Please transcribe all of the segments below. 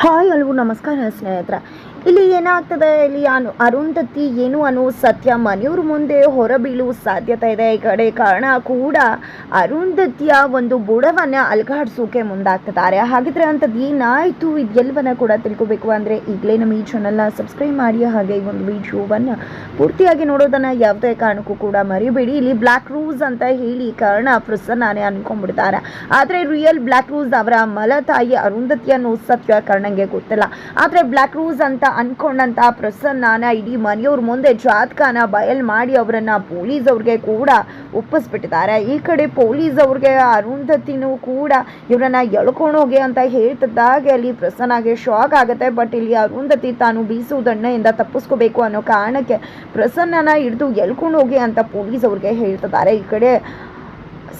Hi ಹಲವು ನಮಸ್ಕಾರ ಸ್ನೇಹಿತರ ಇಲ್ಲಿ ಏನಾಗ್ತದೆ? ಇಲ್ಲಿ ಅನು, ಅರುಂಧತಿ ಏನು ಅನ್ನೋ ಸತ್ಯ ಮನೆಯವ್ರ ಮುಂದೆ ಹೊರಬೀಳುವ ಸಾಧ್ಯತೆ ಇದೆ. ಈ ಕಡೆ ಕಾರಣ ಕೂಡ ಅರುಂಧತಿಯ ಒಂದು ಬುಡವನ್ನ ಅಲ್ಗಾಡ್ಸೋಕೆ ಮುಂದಾಗ್ತಿದ್ದಾರೆ. ಹಾಗಿದ್ರೆ ಅಂಥದ್ದು ಏನಾಯಿತು? ಇದೆಲ್ಲವನ್ನ ಕೂಡ ತಿಳ್ಕೊಬೇಕು. ಅಂದ್ರೆ ಈಗಲೇ ನಮ್ಮ ಈ ಚಾನಲ್ನ ಸಬ್ಸ್ಕ್ರೈಬ್ ಮಾಡಿ, ಹಾಗೆ ಈ ಒಂದು ವಿಡಿಯೋವನ್ನ ಪೂರ್ತಿಯಾಗಿ ನೋಡೋದನ್ನ ಯಾವುದೇ ಕಾರಣಕ್ಕೂ ಕೂಡ ಮರಿಬೇಡಿ. ಇಲ್ಲಿ ಬ್ಲ್ಯಾಕ್ ರೂಸ್ ಅಂತ ಹೇಳಿ ಕಾರಣ ಪ್ರಸನ್ನಾನೇ ಅನ್ಕೊಂಡ್ಬಿಡ್ತಾರೆ. ಆದರೆ ರಿಯಲ್ ಬ್ಲ್ಯಾಕ್ ರೂಸ್ ಅವರ ಮಲತಾಯಿ ಅರುಂಧತಿ ಅನ್ನೋ ಸತ್ಯ ಕಾರಣಂಗೆ ಗೊತ್ತಿಲ್ಲ. ಆದರೆ ಬ್ಲ್ಯಾಕ್ ರೂಸ್ ಅಂತ ಅನ್ಕೊಂಡಂತ ಪ್ರಸನ್ನನ ಇಡೀ ಮನೆಯವ್ರ ಮುಂದೆ ಜಾತಕನ ಬಯಲ್ ಮಾಡಿ ಅವರನ್ನು ಪೊಲೀಸ್ ಅವ್ರಿಗೆ ಕೂಡ ಒಪ್ಪಿಸ್ಬಿಟ್ಟಿದ್ದಾರೆ. ಈ ಕಡೆ ಪೊಲೀಸ್ ಅವ್ರಿಗೆ ಅರುಂಧತಿನೂ ಕೂಡ ಇವರನ್ನು ಎಳ್ಕೊಂಡು ಹೋಗಿ ಅಂತ ಹೇಳ್ತಿದ್ದಾಗೆ ಅಲ್ಲಿ ಪ್ರಸನ್ನಾಗೆ ಶಾಕ್ ಆಗುತ್ತೆ. ಬಟ್ ಇಲ್ಲಿ ಅರುಂಧತಿ ತಾನು ಬೀಸುವುದಣ್ಣೆಯಿಂದ ತಪ್ಪಿಸ್ಕೋಬೇಕು ಅನ್ನೋ ಕಾರಣಕ್ಕೆ ಪ್ರಸನ್ನನ ಹಿಡಿದು ಎಳ್ಕೊಂಡು ಹೋಗಿ ಅಂತ ಪೊಲೀಸ್ ಅವ್ರಿಗೆ ಹೇಳ್ತಿದ್ದಾರೆ. ಈ ಕಡೆ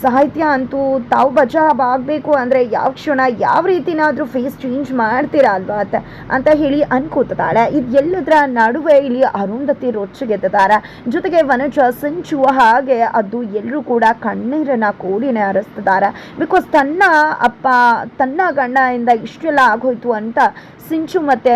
ಸಾಹಿತ್ಯ ಅಂತೂ ತಾವು ಬಚಾವ್ ಆಗಬೇಕು ಅಂದರೆ ಯಾವ ಕ್ಷಣ ಯಾವ ರೀತಿನಾದರೂ ಫೇಸ್ ಚೇಂಜ್ ಮಾಡ್ತೀರಾ ಅಲ್ವಾ ಅಂತ ಹೇಳಿ ಅನ್ಕೋತಿದ್ದಾಳೆ. ಇದು ಎಲ್ಲದರ ನಡುವೆ ಇಲ್ಲಿ ಅರುಂಧತಿ ರೊಚ್ಚಿಗೆದ್ದಿದ್ದಾರೆ ಜೊತೆಗೆ ವನಜ ಸಂಚುವ ಹಾಗೆ ಅದು ಎಲ್ಲರೂ ಕೂಡ ಕಣ್ಣೀರನ್ನು ಕೋಡಿನೇ ಹರಿಸ್ತಿದ್ದಾರೆ ಬಿಕಾಸ್ ತನ್ನ ಅಪ್ಪ, ತನ್ನ ಗಂಡದಿಂದ ಇಷ್ಟೆಲ್ಲ ಆಗೋಯ್ತು ಅಂತ ಸಿಂಚು ಮತ್ತೆ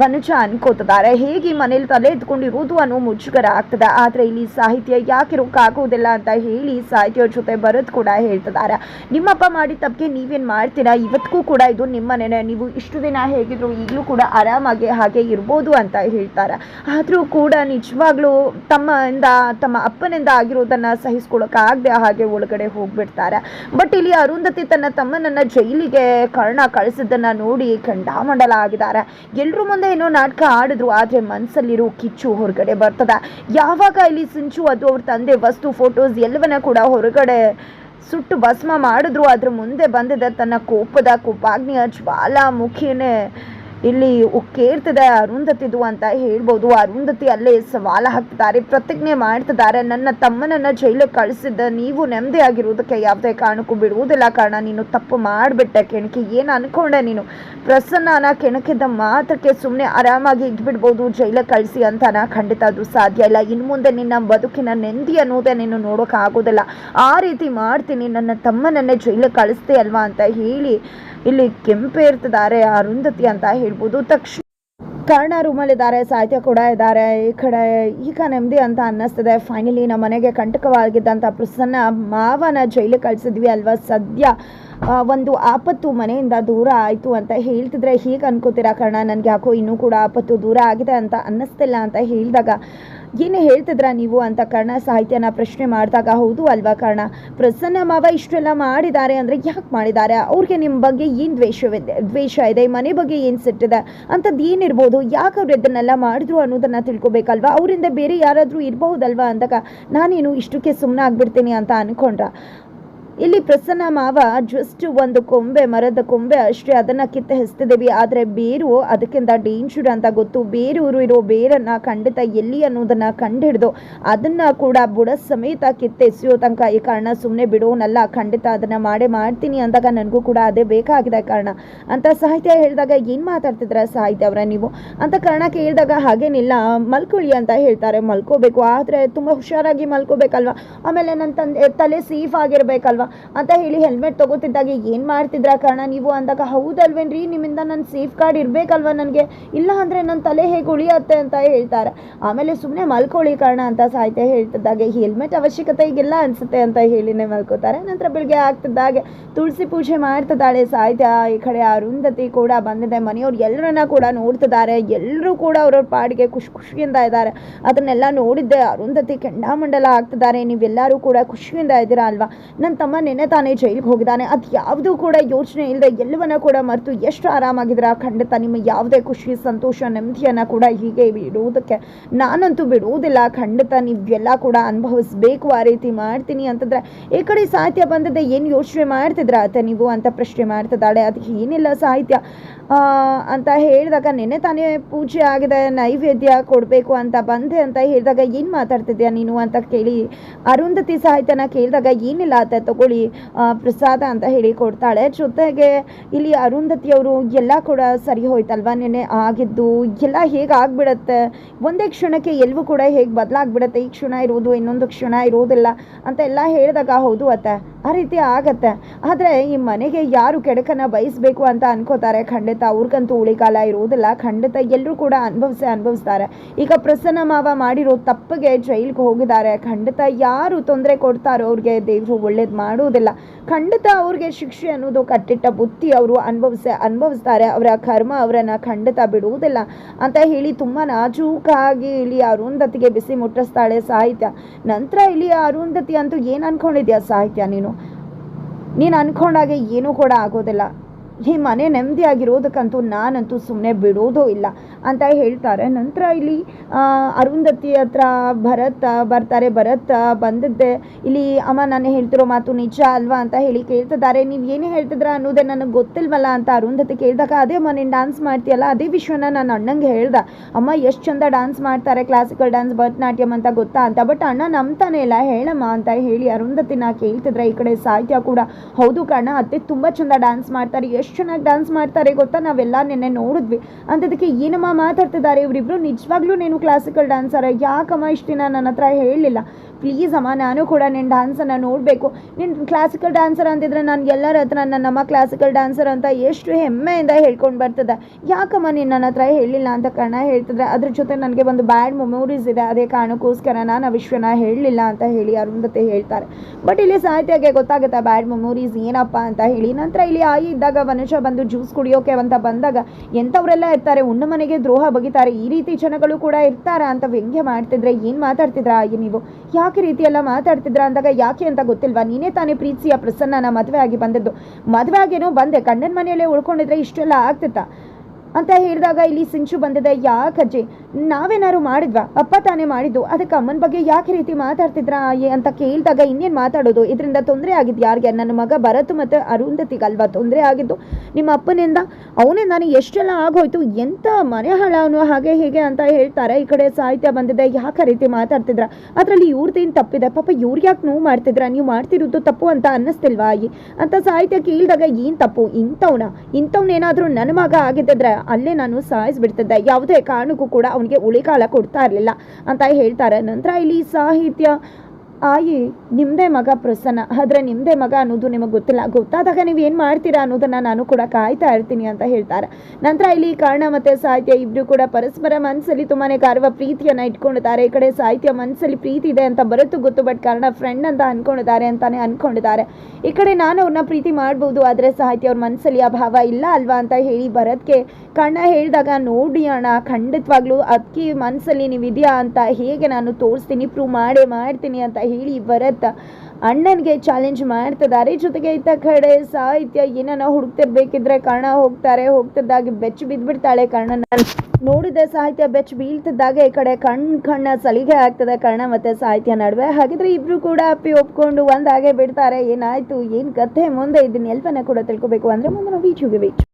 ವನುಜ ಅನ್ಕೋತಿದ್ದಾರೆ. ಹೇಗೆ ಮನೇಲಿ ತಲೆ ಎತ್ಕೊಂಡಿರುವುದು ಅನ್ನೋ ಮುಜುಗರ ಆಗ್ತದೆ. ಆದ್ರೆ ಇಲ್ಲಿ ಸಾಹಿತ್ಯ ಯಾಕೆ ಆಗೋದಿಲ್ಲ ಅಂತ ಹೇಳಿ ಸಾಹಿತ್ಯ ಜೊತೆ ಬರೋದು ಕೂಡ ಹೇಳ್ತಿದ್ದಾರೆ. ನಿಮ್ಮಪ್ಪ ಮಾಡಿದ ತಪ್ಪಿಗೆ ನೀವೇನ್ ಮಾಡ್ತೀರಾ? ಇವತ್ತಿಗೂ ಕೂಡ ಇದು ನಿಮ್ಮನೇನೆ ನೀವು ಇಷ್ಟು ದಿನ ಹೇಗಿದ್ರು ಈಗಲೂ ಕೂಡ ಆರಾಮಾಗಿ ಹಾಗೆ ಇರ್ಬೋದು ಅಂತ ಹೇಳ್ತಾರೆ. ಆದರೂ ಕೂಡ ನಿಜವಾಗ್ಲೂ ತಮ್ಮಿಂದ ತಮ್ಮ ಅಪ್ಪನಿಂದ ಆಗಿರೋದನ್ನು ಆಗದೆ ಹಾಗೆ ಒಳಗಡೆ ಹೋಗ್ಬಿಡ್ತಾರೆ. ಬಟ್ ಇಲ್ಲಿ ಅರುಂಧತಿ ತನ್ನ ತಮ್ಮನನ್ನ ಜೈಲಿಗೆ ಕರ್ಣ ಕಳಿಸಿದ್ದನ್ನ ನೋಡಿ ಖಂಡಾಮಂಡಲ ಆಗಿದ್ದಾರೆ. ಎಲ್ರು ಮುಂದೆ ಏನೋ ನಾಟಕ ಆಡಿದ್ರು, ಆದರೆ ಮನಸ್ಸಲ್ಲಿರೋ ಕಿಚ್ಚು ಹೊರಗಡೆ ಬರ್ತದೆ. ಯಾವಾಗ ಇಲ್ಲಿ ಸಿಂಚು ಅದು ಅವ್ರ ತಂದೆ ವಸ್ತು ಫೋಟೋಸ್ ಎಲ್ಲವನ್ನ ಕೂಡ ಹೊರಗಡೆ ಸುಟ್ಟು ಭಸ್ಮ ಮಾಡಿದ್ರು. ಅದ್ರ ಮುಂದೆ ಬಂದಿದ್ದ ತನ್ನ ಕೋಪದ, ಕೋಪಾಗ್ನಿಯ ಜ್ವಾಲಾಮುಖಿನೇ. ಇಲ್ಲಿ ಉಕ್ಕೇರ್ತದೆ ಅರುಂಧತಿದು ಅಂತ ಹೇಳ್ಬೋದು. ಅರುಂಧತಿ ಅಲ್ಲೇ ಸವಾಲ ಹಾಕ್ತಿದ್ದಾರೆ. ಪ್ರತಿಜ್ಞೆ ಮಾಡ್ತಿದ್ದಾರೆ. ನನ್ನ ತಮ್ಮನನ್ನ ಜೈಲಿಗೆ ಕಳಿಸಿದ್ದ ನೀವು ನೆಮ್ಮದಿ ಆಗಿರುವುದಕ್ಕೆ ಯಾವುದೇ ಕಾರಣಕ್ಕೂ ಬಿಡುವುದಿಲ್ಲ. ಕಾರಣ, ನೀನು ತಪ್ಪು ಮಾಡಿಬಿಟ್ಟೆ ಕೆಣಕಿ. ಏನು ಅನ್ಕೊಂಡೆ ನೀನು? ಪ್ರಸನ್ನನ ಕೆಣಕಿದ್ದ ಮಾತ್ರಕ್ಕೆ ಸುಮ್ಮನೆ ಆರಾಮಾಗಿ ಇದ್ಬಿಡ್ಬೋದು. ಜೈಲಿಗೆ ಕಳಿಸಿ ಅಂತಾನ ಖಂಡಿತ ಅದು ಸಾಧ್ಯ ಇಲ್ಲ. ಇನ್ನು ಮುಂದೆ ನಿನ್ನ ಬದುಕಿನ ನೆಂದಿ ಅನ್ನೋದೇ ನೀನು ನೋಡೋಕ್ಕಾಗೋದಿಲ್ಲ ಆ ರೀತಿ ಮಾಡ್ತೀನಿ. ನನ್ನ ತಮ್ಮನನ್ನೇ ಜೈಲಿಗೆ ಕಳಿಸ್ತೆ ಅಲ್ವಾ ಅಂತ ಹೇಳಿ ಇಲ್ಲಿ ಕೆಂಪೇರ್ತಿದ್ದಾರೆ ಅರುಂಧತಿ ಅಂತ ಹೇಳ್ಬೋದು. ತಕ್ಷಣ ಕರ್ಣ ರೂಮಲ್ಲಿದ್ದಾರೆ, ಸಾಹಿತ್ಯ ಕೂಡ ಇದ್ದಾರೆ. ಈ ಕಡೆ ಈಗ ನೆಮ್ಮದಿ ಅಂತ ಅನ್ನಿಸ್ತದೆ. ಫೈನಲಿ ನಮ್ಮ ಮನೆಗೆ ಕಂಟಕವಾಗಿದ್ದಂಥ ಪ್ರಸನ್ನ ಮಾವನ ಜೈಲಿಗೆ ಕಳಿಸಿದ್ವಿ ಅಲ್ವಾ? ಸದ್ಯ ಒಂದು ಆಪತ್ತು ಮನೆಯಿಂದ ದೂರ ಆಯಿತು ಅಂತ ಹೇಳ್ತಿದ್ರೆ ಹೀಗೆ ಅನ್ಕೋತೀರಾ ಕರ್ಣ? ನನಗೆ ಯಾಕೋ ಇನ್ನೂ ಕೂಡ ಆಪತ್ತು ದೂರ ಆಗಿದೆ ಅಂತ ಅನ್ನಿಸ್ತಿಲ್ಲ ಅಂತ ಹೇಳಿದಾಗ ಏನು ಹೇಳ್ತಿದ್ರಾ ನೀವು ಅಂತ ಕರ್ಣ ಸಾಹಿತ್ಯನ ಪ್ರಶ್ನೆ ಮಾಡಿದಾಗ, ಹೌದು ಅಲ್ವಾ ಕರ್ಣ? ಪ್ರಸನ್ನ ಮಾವ ಇಷ್ಟೆಲ್ಲ ಮಾಡಿದ್ದಾರೆ ಅಂದರೆ ಯಾಕೆ ಮಾಡಿದ್ದಾರೆ? ಅವ್ರಿಗೆ ನಿಮ್ಮ ಬಗ್ಗೆ ಏನು ದ್ವೇಷವಿದೆ, ದ್ವೇಷ ಇದೆ? ಮನೆ ಬಗ್ಗೆ ಏನು ಸಿಟ್ಟಿದೆ? ಅಂಥದ್ದು ಏನಿರ್ಬೋದು ಯಾಕೆ ಅವ್ರು ಇದನ್ನೆಲ್ಲ ಮಾಡಿದ್ರು ಅನ್ನೋದನ್ನು ತಿಳ್ಕೊಬೇಕಲ್ವಾ? ಅವರಿಂದ ಬೇರೆ ಯಾರಾದರೂ ಇರಬಹುದಲ್ವಾ ಅಂದಾಗ ನಾನೇನು ಇಷ್ಟಕ್ಕೆ ಸುಮ್ಮನೆ ಆಗ್ಬಿಡ್ತೀನಿ ಅಂತ ಅನ್ಕೊಂಡ್ರ? ಇಲ್ಲಿ ಪ್ರಸನ್ನ ಮಾವ ಜಸ್ಟ್ ಒಂದು ಕೊಂಬೆ, ಮರದ ಕೊಂಬೆ ಅಷ್ಟೇ, ಅದನ್ನ ಕಿತ್ತ ಹೆಸ್ತಿದ್ದೀವಿ ಆದರೆ ಬೇರು ಅದಕ್ಕಿಂತ ಡೇಂಜರ್ ಅಂತ ಗೊತ್ತು. ಬೇರೂರು ಇರೋ ಬೇರನ್ನ ಖಂಡಿತ ಎಲ್ಲಿ ಅನ್ನೋದನ್ನ ಕಂಡಿಡ್ದು ಅದನ್ನ ಕೂಡ ಬುಡ ಸಮೇತ ಕಿತ್ತೆಸೆಯೋ ತನಕ ಈ ಕಾರಣ ಸುಮ್ಮನೆ ಬಿಡೋನಲ್ಲ. ಖಂಡಿತ ಅದನ್ನ ಮಾಡೇ ಮಾಡ್ತೀನಿ ಅಂದಾಗ ನನಗೂ ಕೂಡ ಅದೇ ಬೇಕಾಗಿದೆ ಕಾರಣ. ಅಂತ ಸಾಹಿತ್ಯ ಹೇಳಿದಾಗ ಏನು ಮಾತಾಡ್ತಿದ್ರ ಸಾಹಿತ್ಯ ಅವರ ನೀವು? ಅಂತ ಕಾರಣ ಕೇಳಿದಾಗ ಹಾಗೇನಿಲ್ಲ ಮಲ್ಕೊಳ್ಳಿ ಅಂತ ಹೇಳ್ತಾರೆ. ಮಲ್ಕೋಬೇಕು. ಆದರೆ ತುಂಬ ಹುಷಾರಾಗಿ ಮಲ್ಕೋಬೇಕಲ್ವಾ? ಆಮೇಲೆ ನನ್ನ ತಂದೆ, ತಲೆ ಸೇಫ್ ಆಗಿರ್ಬೇಕಲ್ವಾ? ಅಂತ ಹೇಳಿ ಹೆಲ್ಮೆಟ್ ತೊಗೋತಿದ್ದಾಗ ಏನು ಮಾಡ್ತಿದ್ರ ಕಾರಣ? ನೀವು ಅಂದಾಗ, ಹೌದಲ್ವೇನ್ರಿ, ನಿಮ್ಮಿಂದ ನನ್ನ ಸೇಫ್ ಕಾರ್ಡ್ ಇರಬೇಕಲ್ವಾ ನನಗೆ? ಇಲ್ಲ ಅಂದರೆ ನನ್ನ ತಲೆ ಹೇಗೆ ಉಳಿಯತ್ತೆ ಅಂತ ಹೇಳ್ತಾರೆ. ಆಮೇಲೆ ಸುಮ್ಮನೆ ಮಲ್ಕೊಳ್ಳಿ ಕಾರಣ ಅಂತ ಸಾಹಿತ್ಯ ಹೇಳ್ತಿದ್ದಾಗೆ. ಹೆಲ್ಮೆಟ್ ಅವಶ್ಯಕತೆ ಈಗೆಲ್ಲ ಅನಿಸುತ್ತೆ ಅಂತ ಹೇಳಿನೇ ಮಲ್ಕೋತಾರೆ. ನಂತರ ಬೆಳಿಗ್ಗೆ ಆಗ್ತಿದ್ದಾಗೆ ತುಳಸಿ ಪೂಜೆ ಮಾಡ್ತಿದ್ದಾಳೆ ಸಾಹಿತ್ಯ. ಈ ಕಡೆ ಅರುಂಧತಿ ಕೂಡ ಬಂದಿದೆ. ಮನೆಯವ್ರು ಎಲ್ಲರನ್ನ ಕೂಡ ನೋಡ್ತಿದ್ದಾರೆ. ಎಲ್ಲರೂ ಕೂಡ ಅವ್ರವ್ರ ಪಾಡಿಗೆ ಖುಷಿ ಖುಷಿಯಿಂದ ಇದ್ದಾರೆ. ಅದನ್ನೆಲ್ಲ ನೋಡಿದ್ದೆ. ಅರುಂಧತಿ ಕೆಂಡಾಮಂಡಲ ಆಗ್ತಿದ್ದಾರೆ ನೀವೆಲ್ಲರೂ ಕೂಡ ಖುಷಿಯಿಂದ ಇದ್ದೀರಾ ಅಲ್ವಾ? ನನ್ನ ತಮ್ಮ ನೆನೆ ತಾನೇ ಜೈಲಿಗೆ ಹೋಗಿದ್ದಾನೆ. ಅದು ಕೂಡ ಯೋಚನೆ ಇಲ್ಲದೆ ಎಲ್ಲವನ್ನ ಕೂಡ ಮರೆತು ಎಷ್ಟು ಆರಾಮಾಗಿದ್ದೀರಾ? ಖಂಡಿತ ನಿಮ್ಮ ಯಾವುದೇ ಖುಷಿ, ಸಂತೋಷ, ನೆಮ್ಮದಿಯನ್ನು ಕೂಡ ಹೀಗೆ ಇಡುವುದಕ್ಕೆ ನಾನಂತೂ ಬಿಡುವುದಿಲ್ಲ. ಖಂಡಿತ ನೀವೆಲ್ಲ ಕೂಡ ಅನುಭವಿಸ್ಬೇಕು ಆ ರೀತಿ ಮಾಡ್ತೀನಿ ಅಂತಂದ್ರೆ ಈ ಕಡೆ ಸಾಹಿತ್ಯ ಬಂದದ್ದೆ ಏನು ಯೋಚನೆ ಮಾಡ್ತಿದ್ರ ಅತ್ತೆ ನೀವು ಅಂತ ಪ್ರಶ್ನೆ ಮಾಡ್ತಿದ್ದಾಳೆ. ಅದಕ್ಕೆ ಏನಿಲ್ಲ ಸಾಹಿತ್ಯ. ಅಂತ ಹೇಳಿದಾಗ, ನಿನ್ನೆ ತಾನೇ ಪೂಜೆ ಆಗಿದೆ, ನೈವೇದ್ಯ ಕೊಡಬೇಕು ಅಂತ ಬಂದೆ ಅಂತ ಹೇಳಿದಾಗ, ಏನು ಮಾತಾಡ್ತಿದ್ಯಾ ನೀನು? ಅಂತ ಕೇಳಿ ಅರುಂಧತಿ ಸಾಹಿತ್ಯನ ಕೇಳಿದಾಗ, ಏನಿಲ್ಲ, ಅತ್ತೆ ತಗೊಳ್ಳಿ ಪ್ರಸಾದ ಅಂತ ಹೇಳಿ ಕೊಡ್ತಾಳೆ. ಜೊತೆಗೆ ಇಲ್ಲಿ ಅರುಂಧತಿಯವರು ಎಲ್ಲ ಕೂಡ ಸರಿ ಹೋಯ್ತಲ್ವಾ? ನೆನೆ ಆಗಿದ್ದು ಎಲ್ಲ ಹೇಗೆ ಆಗ್ಬಿಡತ್ತೆ? ಒಂದೇ ಕ್ಷಣಕ್ಕೆ ಎಲ್ಲವೂ ಕೂಡ ಹೇಗೆ ಬದಲಾಗ್ಬಿಡತ್ತೆ? ಈ ಕ್ಷಣ ಇರೋದು, ಇನ್ನೊಂದು ಕ್ಷಣ ಇರೋದಿಲ್ಲ ಅಂತ ಎಲ್ಲ ಹೇಳಿದಾಗ ಹೌದು ಅತ್ತೆ. ಆ ರೀತಿ ಆಗತ್ತೆ. ಆದರೆ ಈ ಮನೆಗೆ ಯಾರು ಕೆಡಕನ್ನ ಬಯಸಬೇಕು ಅಂತ ಅನ್ಕೋತಾರೆ. ಖಂಡಿತ ಅವ್ರಿಗಂತೂ ಉಳಿಕಾಲ ಇರುವುದಿಲ್ಲ. ಖಂಡಿತ ಎಲ್ಲರೂ ಕೂಡ ಅನುಭವಿಸಿ ಅನುಭವಿಸ್ತಾರೆ. ಈಗ ಪ್ರಸನ್ನ ಮಾವ ಮಾಡಿರೋ ತಪ್ಪಿಗೆ ಜೈಲಿಗೆ ಹೋಗಿದ್ದಾರೆ. ಖಂಡಿತ ಯಾರು ತೊಂದರೆ ಕೊಡ್ತಾರೋ ಅವ್ರಿಗೆ ದೇವರು ಒಳ್ಳೇದು ಮಾಡುವುದಿಲ್ಲ. ಖಂಡಿತ ಅವ್ರಿಗೆ ಶಿಕ್ಷೆ ಅನ್ನೋದು ಕಟ್ಟಿಟ್ಟ ಬುತ್ತಿ ಅವರು ಅನುಭವಿಸಿ ಅನುಭವಿಸ್ತಾರೆ. ಅವರ ಕರ್ಮ ಅವರನ್ನು ಖಂಡಿತ ಬಿಡುವುದಿಲ್ಲ ಅಂತ ಹೇಳಿ ತುಂಬ ನಾಜೂಕಾಗಿ ಇಲ್ಲಿ ಅರುಂಧತಿಗೆ ಬಿಸಿ ಮುಟ್ಟಿಸ್ತಾಳೆ ಸಾಹಿತ್ಯ. ನಂತರ ಇಲ್ಲಿ ಅರುಂಧತಿ ಅಂತೂ ಏನು ಅನ್ಕೊಂಡಿದ್ಯಾ ಸಾಹಿತ್ಯ ನೀನು? ನೀನು ಅನ್ಕೊಂಡಾಗೆ ಏನೂ ಕೂಡ ಆಗೋದಿಲ್ಲ. ಈ ಮನೆ ನೆಮ್ಮದಿಯಾಗಿರೋದಕ್ಕಂತೂ ನಾನಂತೂ ಸುಮ್ಮನೆ ಬಿಡೋದೂ ಇಲ್ಲ. ಅಂತ ಹೇಳ್ತಾರೆ. ನಂತರ ಇಲ್ಲಿ ಅರುಂಧತಿ ಹತ್ರ ಭರತ್ ಬರ್ತಾರೆ. ಭರತ್ ಬಂದದ್ದೆ. ಇಲ್ಲಿ ಅಮ್ಮ ನಾನು ಹೇಳ್ತಿರೋ ಮಾತು ನಿಜ ಅಲ್ವಾ ಅಂತ ಹೇಳಿ ಕೇಳ್ತಿದ್ದಾರೆ. ನೀವು ಏನೇ ಹೇಳ್ತಿದ್ರ ಅನ್ನೋದೇ ನನಗೆ ಗೊತ್ತಿಲ್ವಲ್ಲ ಅಂತ ಅರುಂಧತಿ ಕೇಳಿದಾಗ, ಅದೇ ಅಮ್ಮ, ನೀನು ಡ್ಯಾನ್ಸ್ ಮಾಡ್ತೀಯಲ್ಲ? ಅದೇ ವಿಷಯನ ನಾನು ಅಣ್ಣಂಗೆ ಹೇಳ್ದೆ. ಅಮ್ಮ, ಎಷ್ಟು ಚಂದ ಡ್ಯಾನ್ಸ್ ಮಾಡ್ತಾರೆ ಕ್ಲಾಸಿಕಲ್ ಡ್ಯಾನ್ಸ್ ಭರತನಾಟ್ಯಂ ಅಂತ ಗೊತ್ತಾ ಅಂತ. ಬಟ್ ಅಣ್ಣ ನಂಬ್ತಾನೆ ಇಲ್ಲ. ಹೇಳಮ್ಮ ಅಂತ ಹೇಳಿ ಅರುಂಧತಿನ ಕೇಳ್ತಿದ್ರೆ ಈ ಕಡೆ ಸಾಹಿತ್ಯ ಕೂಡ. ಹೌದು ಕಣ ಅತ್ತೆ ತುಂಬ ಚಂದ ಡ್ಯಾನ್ಸ್ ಮಾಡ್ತಾರೆ. ಎಷ್ಟು ಚೆನ್ನಾಗಿ ಡ್ಯಾನ್ಸ್ ಮಾಡ್ತಾರೆ ಗೊತ್ತಾ? ನಾವೆಲ್ಲ ನಿನ್ನೆ ನೋಡಿದ್ವಿ. ಅಂತದಕ್ಕೆ, ಏನಮ್ಮ ಮಾತಾಡ್ತಿದ್ದಾರೆ. ಇವರಿಬ್ರು ನಿಜವಾಗ್ಲೂ ನೀನು ಕ್ಲಾಸಿಕಲ್ ಡ್ಯಾನ್ಸರ ಯಾಕಮ್ಮ ಇಷ್ಟು ದಿನ ನನ್ನ ಹತ್ರ ಹೇಳಲಿಲ್ಲ ಪ್ಲೀಸ್ ಅಮ್ಮ, ನಾನು ಕೂಡ ನಿನ್ನ ಡ್ಯಾನ್ಸನ್ನು ನೋಡಬೇಕು. ನೀನು ಕ್ಲಾಸಿಕಲ್ ಡ್ಯಾನ್ಸರ್ ಅಂತಿದ್ರೆ ನಾನು ಎಲ್ಲರ ಹತ್ರ ನನ್ನಮ್ಮ ಕ್ಲಾಸಿಕಲ್ ಡ್ಯಾನ್ಸರ್ ಅಂತ ಎಷ್ಟು ಹೆಮ್ಮೆಯಿಂದ ಹೇಳ್ಕೊಂಡು ಬರ್ತದೆ ಯಾಕಮ್ಮ ನೀನು ನನ್ನ ಹತ್ರ ಹೇಳಿಲ್ಲ ಅಂತ ಕಾರಣ ಹೇಳ್ತಿದ್ರೆ? ಅದ್ರ ಜೊತೆ ನನಗೆ ಒಂದು ಬ್ಯಾಡ್ ಮೆಮೊರೀಸ್ ಇದೆ. ಅದೇ ಕಾರಣಕ್ಕೋಸ್ಕರ ನಾನು ಆ ಹೇಳಲಿಲ್ಲ ಅಂತ ಹೇಳಿ ಅರುಂಧತೆ ಹೇಳ್ತಾರೆ. ಬಟ್ ಇಲ್ಲಿ ಸಾಹಿತ್ಯಕ್ಕೆ ಗೊತ್ತಾಗುತ್ತೆ ಬ್ಯಾಡ್ ಮೆಮೊರೀಸ್ ಏನಪ್ಪ ಅಂತ ಹೇಳಿ. ನಂತರ ಇಲ್ಲಿ ಆಯಿ ಇದ್ದಾಗ ಮನುಷ್ಯ ಬಂದು ಜ್ಯೂಸ್ ಕುಡಿಯೋಕೆ ಅಂತ ಬಂದಾಗ, ಎಂಥವರೆಲ್ಲ ಇರ್ತಾರೆ? ಉಣ್ಣ ಮನೆಗೆ ದ್ರೋಹ ಬಗಿತಾರೆ. ಈ ರೀತಿ ಜನಗಳು ಕೂಡ ಇರ್ತಾರ ಅಂತ ವ್ಯಂಗ್ಯ ಮಾಡ್ತಿದ್ರೆ ಏನು ಮಾತಾಡ್ತಿದ್ರ? ನೀವು ಯಾಕೆ ರೀತಿ ಎಲ್ಲ ಮಾತಾಡ್ತಿದ್ರ ಅಂದಾಗ ಯಾಕೆ ಅಂತ ಗೊತ್ತಿಲ್ವಾ? ನೀನೇ ತಾನೇ ಪ್ರೀತಿಸಿಯ ಪ್ರಸನ್ನನ ಮದುವೆ ಆಗಿ ಬಂದದ್ದು. ಮದುವೆ ಆಗೇನೋ ಬಂದೆ. ಗಂಡನ ಮನೆಯಲ್ಲೇ ಉಳ್ಕೊಂಡಿದ್ರೆ ಇಷ್ಟೆಲ್ಲ ಆಗ್ತಿತ್ತಾ? ಅಂತ ಹೇಳಿದಾಗ ಇಲ್ಲಿ ಸಿಂಚು ಬಂದಿದೆ. ಯಾಕಜ್ಜಿ ನಾವೇನಾದ್ರು ಮಾಡಿದ್ವಾ? ಅಪ್ಪ ತಾನೇ ಮಾಡಿದ್ದು. ಅದಕ್ಕೆ ಅಮ್ಮನ ಬಗ್ಗೆ ಯಾಕೆ ರೀತಿ ಮಾತಾಡ್ತಿದ್ರಾ ಅಂತ ಕೇಳಿದಾಗ ಇನ್ನೇನು ಮಾತಾಡೋದು? ಇದರಿಂದ ತೊಂದರೆ ಆಗಿದ್ದು ಯಾರಿಗೆ? ನನ್ನ ಮಗ ಭರತ್ ಮತ್ತು ಅರುಂಧತಿಗಲ್ವಾ ತೊಂದರೆ ಆಗಿದ್ದು ನಿಮ್ಮ ಅಪ್ಪನಿಂದ ಅವನೇ ನಾನು ಎಷ್ಟೆಲ್ಲ ಆಗೋಯ್ತು ಎಂಥ ಮನೆ ಹಾಳವನು ಹಾಗೆ ಹೀಗೆ ಅಂತ ಹೇಳ್ತಾರೆ. ಈ ಕಡೆ ಸಾಹಿತ್ಯ ಬಂದಿದೆ, ಯಾಕೆ ರೀತಿ ಮಾತಾಡ್ತಿದ್ರ? ಅದರಲ್ಲಿ ಇವ್ರದ್ದೇನು ತಪ್ಪಿದೆ? ಪಾಪ ಇವ್ರಿಗೆ ಯಾಕೆ ನೋವು ಮಾಡ್ತಿದ್ರ? ನೀವು ಮಾಡ್ತಿರೋದು ತಪ್ಪು ಅಂತ ಅನ್ನಿಸ್ತಿಲ್ವಾ ಅಂತ ಸಾಹಿತ್ಯ ಕೇಳಿದಾಗ ಏನು ತಪ್ಪು? ಇಂಥವ್ನ ಇಂಥವ್ನೇನಾದರೂ ನನ್ನ ಮಗ ಆಗಿದ್ದಿದ್ರೆ ಅಲ್ಲೇ ನಾನು ಸಾಯಿಸ್ಬಿಡ್ತಿದ್ದೆ ಯಾವುದೇ ಕಾರಣಕ್ಕೂ ಕೂಡ ಅವನಿಗೆ ಉಳಿಕಾಲ ಕೊಡ್ತಾ ಇರಲಿಲ್ಲ ಅಂತ ಹೇಳ್ತಾರೆ. ನಂತರ ಇಲ್ಲಿ ಸಾಹಿತ್ಯ ಆಯಿ ನಿಮ್ಮದೇ ಮಗ ಪ್ರಸನ್ನ. ಆದರೆ ನಿಮ್ಮದೇ ಮಗ ಅನ್ನೋದು ನಿಮಗೆ ಗೊತ್ತಿಲ್ಲ. ಗೊತ್ತಾದಾಗ ನೀವು ಏನು ಮಾಡ್ತೀರಾ ಅನ್ನೋದನ್ನು ನಾನು ಕೂಡ ಕಾಯ್ತಾ ಇರ್ತೀನಿ ಅಂತ ಹೇಳ್ತಾರೆ. ನಂತರ ಇಲ್ಲಿ ಕಾರಣ ಮತ್ತು ಸಾಹಿತ್ಯ ಇಬ್ಬರು ಕೂಡ ಪರಸ್ಪರ ಮನಸ್ಸಲ್ಲಿ ತುಂಬಾ ಕಾರುವ ಪ್ರೀತಿಯನ್ನು ಇಟ್ಕೊಂಡಿದ್ದಾರೆ. ಈ ಕಡೆ ಸಾಹಿತ್ಯ ಮನಸ್ಸಲ್ಲಿ ಪ್ರೀತಿ ಇದೆ ಅಂತ ಬರುತ್ತು ಗೊತ್ತು, ಬಟ್ ಕಾರಣ ಫ್ರೆಂಡ್ ಅಂತ ಅನ್ಕೊಂಡಿದ್ದಾರೆ ಅಂತಾನೆ ಅನ್ಕೊಂಡಿದ್ದಾರೆ. ಈ ಕಡೆ ನಾನು ಅವ್ರನ್ನ ಪ್ರೀತಿ ಮಾಡ್ಬೋದು, ಆದರೆ ಸಾಹಿತ್ಯ ಅವ್ರ ಮನಸ್ಸಲ್ಲಿ ಆ ಭಾವ ಇಲ್ಲ ಅಲ್ವಾ ಅಂತ ಹೇಳಿ ಭರತ್ಗೆ ಕಣ್ಣ ಹೇಳಿದಾಗ, ನೋಡಿ ಅಣ್ಣ, ಖಂಡಿತವಾಗ್ಲೂ ಅದಕ್ಕೆ ಮನಸ್ಸಲ್ಲಿ ನೀವು ಇದೆಯಾ ಅಂತ ಹೇಗೆ ನಾನು ತೋರಿಸ್ತೀನಿ ಪ್ರೂವ್ ಮಾಡೇ ಮಾಡ್ತೀನಿ ಅಂತ ಹೇಳಿ ಭರತ್ ಅಣ್ಣನಿಗೆ ಚಾಲೆಂಜ್ ಮಾಡ್ತಿದ್ದಾರೆ. ಜೊತೆಗೆ ಇತ್ತ ಕಡೆ ಸಾಹಿತ್ಯ ಏನನ್ನ ಹುಡುಕ್ತಿರ್ಬೇಕಿದ್ರೆ ಕರ್ಣ ಹೋಗ್ತಾರೆ. ಹೋಗ್ತಿದ್ದಾಗೆ ಬೆಚ್ಚ ಬಿದ್ದ್ಬಿಡ್ತಾಳೆ ಕರ್ಣನ. ನೋಡಿದ ಸಾಹಿತ್ಯ ಬೆಚ್ಚ ಬೀಳ್ತಿದ್ದಾಗ ಈ ಕಡೆ ಕಣ್ ಕಣ್ಣ ಸಲಿಗೆ ಆಗ್ತದೆ ಕರ್ಣ ಮತ್ತೆ ಸಾಹಿತ್ಯ ನಡುವೆ. ಹಾಗಿದ್ರೆ ಇಬ್ರು ಕೂಡ ಅಪ್ಪಿ ಒಪ್ಕೊಂಡು ಒಂದಾಗೆ ಬಿಡ್ತಾರೆ. ಏನಾಯ್ತು? ಏನ್ ಕಥೆ? ಮುಂದೆ ಇದನ್ನ ಎಲ್ಪನ ಕೂಡ ತಿಳ್ಕೊಬೇಕು. ಅಂದ್ರೆ ಮುಂದಿನ ವೀಡಿಯೋಗೆ ವೇಟ್